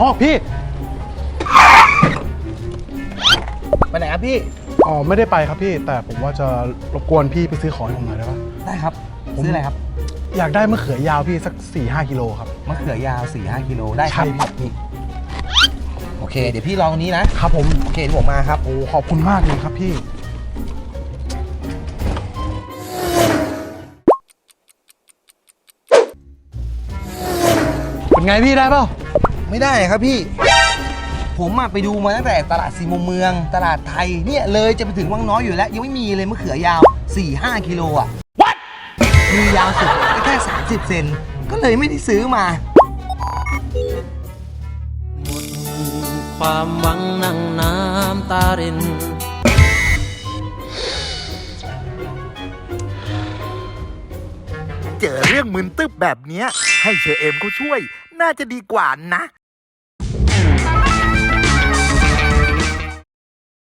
อ๋อพี่ไปไหนครับพี่ อ๋อไม่ได้ไปครับพี่ แต่ผมว่าจะรบกวนพี่ไปซื้อของให้ผมหน่อยได้ปะ ได้ครับซื้ออะไรครับ อยากได้มะเขือยาวพี่สัก4ี่ห้ากิโลครับ มะเขือยาว4 5กิโลได้ครับใช่พี่นี่ โอเค เดี๋ยวพี่ลองนี้นะ ครับผม โอเคเดี๋ยวผมมาครับ โอ้ขอบคุณมากเลยครับพี่ เป็นไงพี่ได้เปล่า ไม่ได้ครับพี่ ผมอะไปดูมาตั้งแต่ตลาดสีมุมเมือง ตลาดไทยเนี่ยเลยจะไปถึงวังน้อยอยู่แล้ว ยังไม่มีเลยมะเขือยาว 4-5 กิโลอะ What มียาวสุดก็แค่ 30 เซนก็เลยไม่ได้ซื้อมา ความหวังนั่งน้ำตาริน เจอเรื่องมึนตึบแบบเนี้ย ให้เชอเอมเขาช่วย น่าจะดีกว่านะ